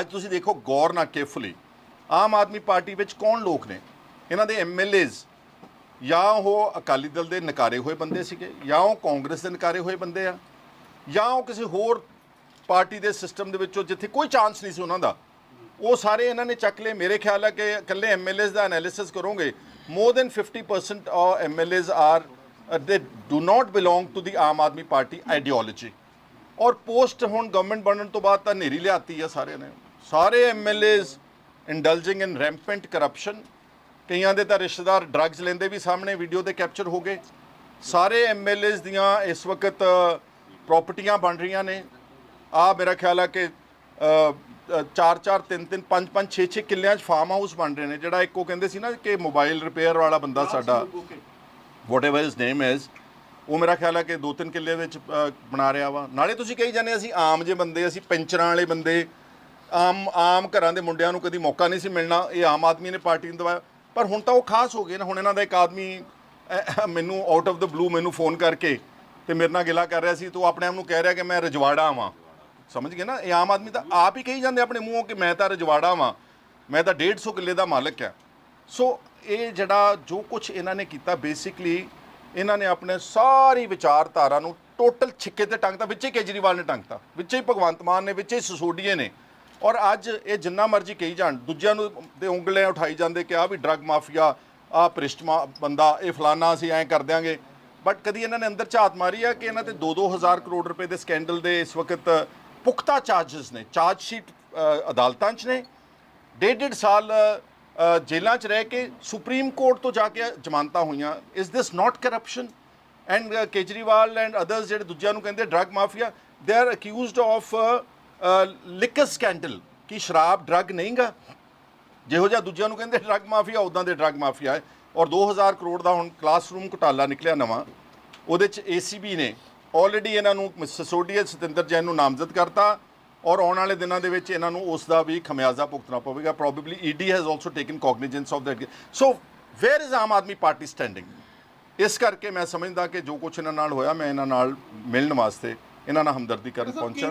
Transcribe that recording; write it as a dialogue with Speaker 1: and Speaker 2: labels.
Speaker 1: ਅੱਜ ਤੁਸੀਂ ਦੇਖੋ ਗੌਰ ਨਾਲ ਕੇਅਰਫੁਲੀ ਆਮ ਆਦਮੀ ਪਾਰਟੀ ਵਿੱਚ ਕੌਣ ਲੋਕ ਨੇ? ਇਹਨਾਂ ਦੇ ਐਮਐਲਏਜ਼ ਜਾਂ ਉਹ ਅਕਾਲੀ ਦਲ ਦੇ ਨਕਾਰੇ ਹੋਏ ਬੰਦੇ ਸੀਗੇ, ਜਾਂ ਉਹ ਕਾਂਗਰਸ ਦੇ ਨਕਾਰੇ ਹੋਏ ਬੰਦੇ ਆ, ਜਾਂ ਉਹ ਕਿਸੇ ਹੋਰ ਪਾਰਟੀ ਦੇ ਸਿਸਟਮ ਦੇ ਵਿੱਚੋਂ ਜਿੱਥੇ ਕੋਈ ਚਾਂਸ ਨਹੀਂ ਸੀ ਉਹਨਾਂ ਦਾ। ਉਹ ਸਾਰੇ ਇਹਨਾਂ ਨੇ ਚੱਕ ਲਏ। ਮੇਰੇ ਖਿਆਲ ਹੈ ਕਿ ਇਕੱਲੇ ਐਮਐਲਏਜ਼ ਦਾ ਐਨਾਲਿਸਿਸ ਕਰੋਗੇ। More than 50% of MLAs are they do not belong to the Aam Aadmi Party ideology ਔਰ ਪੋਸਟ ਹੁਣ ਗਵਰਨਮੈਂਟ ਬਣਨ ਤੋਂ ਬਾਅਦ ਤਾਂ ਨੇਰੀ ਲਿਆਤੀ ਆ ਸਾਰਿਆਂ ਨੇ। ਸਾਰੇ MLAs indulging in rampant corruption ਕਈਆਂ ਦੇ ਤਾਂ ਰਿਸ਼ਤੇਦਾਰ ਡਰੱਗਸ ਲੈਂਦੇ ਵੀ ਸਾਹਮਣੇ ਵੀਡੀਓ ਤੇ ਕੈਪਚਰ ਹੋ ਗਏ। ਸਾਰੇ ਐਮਐਲਏਜ਼ ਦੀਆਂ ਇਸ ਵਕਤ ਪ੍ਰਾਪਰਟੀਆਂ ਬਣ ਰਹੀਆਂ ਨੇ। ਆ ਮੇਰਾ ਖਿਆਲ ਹੈ ਕਿ 4 4 3 3 5 5 6 6 ਕਿੱਲਿਆਂ 'ਚ ਫਾਰਮ ਹਾਊਸ ਬਣ ਰਹੇ ਨੇ ਜਿਹੜਾ ਇੱਕ ਉਹ ਕਹਿੰਦੇ ਸੀ ਨਾ ਕਿ ਮੋਬਾਈਲ ਰਿਪੇਅਰ ਵਾਲਾ ਬੰਦਾ ਸਾਡਾ whatever his name is ਉਹ ਮੇਰਾ ਖਿਆਲ ਹੈ ਕਿ ਦੋ ਤਿੰਨ ਕਿੱਲੇ ਵਿੱਚ ਬਣਾ ਰਿਹਾ ਵਾ। ਨਾਲੇ ਤੁਸੀਂ ਕਹੀ ਜਾਂਦੇ ਅਸੀਂ ਆਮ ਜੇ ਬੰਦੇ ਅਸੀਂ ਪੈਂਚਰਾਂ ਵਾਲੇ ਬੰਦੇ ਆਮ ਆਮ ਘਰਾਂ ਦੇ ਮੁੰਡਿਆਂ ਨੂੰ ਕਦੀ ਮੌਕਾ ਨਹੀਂ ਸੀ ਮਿਲਣਾ ਇਹ ਆਮ ਆਦਮੀ ਨੇ ਪਾਰਟੀ ਨੂੰ ਦਵਾਇਆ ਪਰ ਹੁਣ ਤਾਂ ਉਹ ਖਾਸ ਹੋ ਗਏ ਨਾ ਹੁਣ ਇਹਨਾਂ ਦਾ ਇੱਕ ਆਦਮੀ ਅ, ਮੈਨੂੰ ਆਊਟ ਆਫ ਦ ਬਲੂ ਮੈਨੂੰ ਫੋਨ ਕਰਕੇ ਤੇ ਮੇਰੇ ਨਾਲ ਗਿਲਾ ਕਰ ਰਿਹਾ ਸੀ ਤੂੰ ਆਪਣੇ ਆਪ ਨੂੰ ਕਹਿ ਰਿਹਾ ਕਿ ਮੈਂ ਰਜਵਾੜਾ ਵਾਂ। ਸਮਝ ਗਏ ਨਾ? ਇਹ ਆਮ ਆਦਮੀ ਤਾਂ ਆਪ ਹੀ ਕਹੀ ਜਾਂਦੇ ਆਪਣੇ ਮੂੰਹੋਂ ਕਿ ਮੈਂ ਤਾਂ ਰਜਵਾੜਾ ਵਾਂ ਮੈਂ ਤਾਂ 150 ਕਿੱਲੇ ਦਾ ਮਾਲਕ ਆ ਸੋ ਇਹ ਜਿਹੜਾ ਜੋ ਕੁਝ ਇਹਨਾਂ ਨੇ ਕੀਤਾ ਬੇਸਿਕਲੀ ਇਹਨਾਂ ਨੇ ਆਪਣੇ ਸਾਰੀ ਵਿਚਾਰਧਾਰਾ ਨੂੰ ਟੋਟਲ ਛਿੱਕੇ ਤੇ ਟੰਗਤਾ ਵਿੱਚੇ ਕੇਜਰੀਵਾਲ ਨੇ ਟੰਗਤਾ ਵਿੱਚੇ ਹੀ ਭਗਵੰਤ ਮਾਨ ਨੇ ਵਿੱਚੇ ਹੀ ਸਸੋਡੀਏ ਨੇ। ਔਰ ਅੱਜ ਇਹ ਜਿੰਨਾ ਮਰਜ਼ੀ ਕਹੀ ਜਾਣ, ਦੂਜਿਆਂ ਨੂੰ ਦੇ ਉਂਗਲੀਆਂ ਉਠਾਈ ਜਾਂਦੇ ਕਿ ਆ ਵੀ ਡਰੱਗ ਮਾਫੀਆ ਆ ਭ੍ਰਿਸ਼ਟਮਾ ਬੰਦਾ, ਇਹ ਫਲਾਨਾ ਅਸੀਂ ਐਂ ਕਰ ਦਿਆਂਗੇ। ਬਟ ਕਦੀ ਇਹਨਾਂ ਨੇ ਅੰਦਰ ਝਾਤ ਮਾਰੀ ਆ ਕਿ ਇਹਨਾਂ ਤੇ 2-2000 ਕਰੋੜ ਰੁਪਏ ਦੇ ਸਕੈਂਡਲ ਦੇ ਇਸ ਵਕਤ ਪੁਖਤਾ ਚਾਰजेस ਨੇ ਚਾਰਜ ਸ਼ੀਟ ਅਦਾਲਤਾਂ 'ਚ ਨੇ। ਡੇਢ ਡੇਢ ਸਾਲ ਜੇਲ੍ਹਾਂ 'ਚ ਰਹਿ ਕੇ ਸੁਪਰੀਮ ਕੋਰਟ ਤੋਂ ਜਾ ਕੇ ਜ਼ਮਾਨਤਾਂ ਹੋਈਆਂ। Is this not corruption and Kejriwal and others ਜਿਹੜੇ ਦੂਜਿਆਂ ਨੂੰ ਕਹਿੰਦੇ drug mafia they are accused of liquor scandal ਕਿ ਸ਼ਰਾਬ ਡਰੱਗ ਨਹੀਂਗਾ? ਜਿਹੋ ਜਿਹਾ ਦੂਜਿਆਂ ਨੂੰ ਕਹਿੰਦੇ ਡਰੱਗ ਮਾਫੀਆ ਉਦਾਂ ਦੇ ਡਰੱਗ ਮਾਫੀਆ ਹੈ। ਔਰ 2000 ਕਰੋੜ ਦਾ ਹੁਣ ਕਲਾਸਰੂਮ ਘੁਟਾਲਾ ਨਿਕਲਿਆ ਨਵਾਂ। ਉਹਦੇ ਚ ਏਸੀਬੀ ਨੇ ਆਲਰੇਡੀ ਇਹਨਾਂ ਨੂੰ ਸਸੋਡੀਆ ਸਤਿੰਦਰ ਜੈਨ ਨੂੰ ਨਾਮਜ਼ਦ ਕਰਤਾ। ਔਰ ਆਉਣ ਵਾਲੇ ਦਿਨਾਂ ਦੇ ਵਿੱਚ ਇਹਨਾਂ ਨੂੰ ਉਸ ਦਾ ਵੀ ਖਮਿਆਜ਼ਾ ਭੁਗਤਣਾ ਪਵੇਗਾ। Probably ED has also taken cognizance of that so where is Aam Aadmi Party standing ਇਸ ਕਰਕੇ ਮੈਂ ਸਮਝਦਾ ਕਿ ਜੋ ਕੁਝ ਇਹਨਾਂ ਨਾਲ ਹੋਇਆ ਮੈਂ ਇਹਨਾਂ ਨਾਲ ਮਿਲਣ ਵਾਸਤੇ ਇਹਨਾਂ ਨਾਲ ਹਮਦਰਦੀ ਕਰਨ ਪਹੁੰਚਾ।